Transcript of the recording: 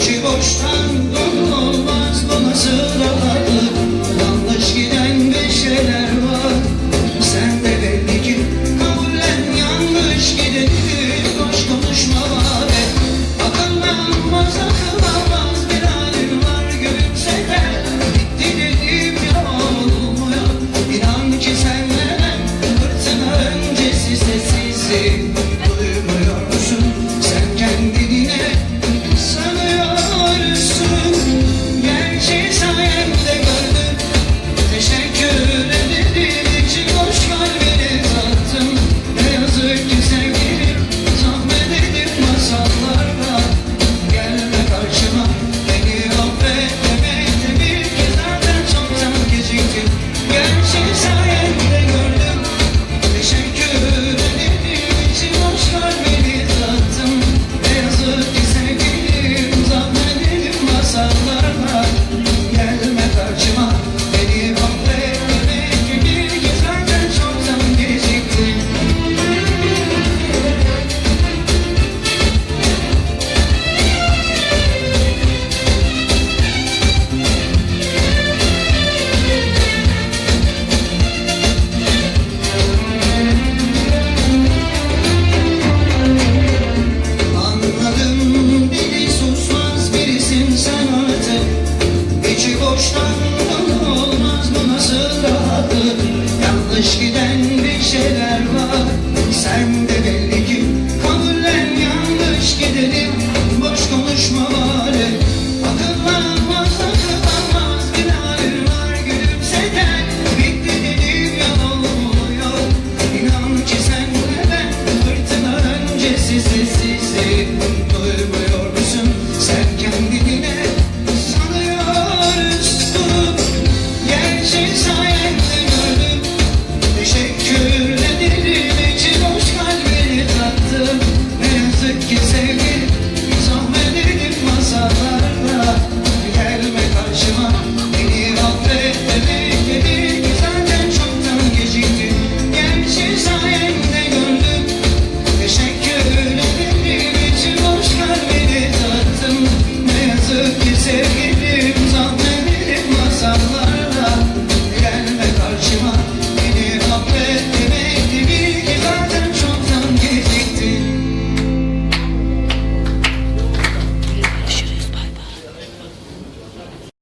İçi boştan dolu olmaz donası rahatlık Yanlış giden bir şeyler var. Sen de belli ki kabullen yanlış gideni Boş konuşma var et Akıllanmaz akılamaz bir halin var gülümse de. Bitti dediğim ya olmuyor İnan ki senle ben fırtına öncesi sessizim olmaz bu nasıl rahatlık? Yanlış giden bir şeyler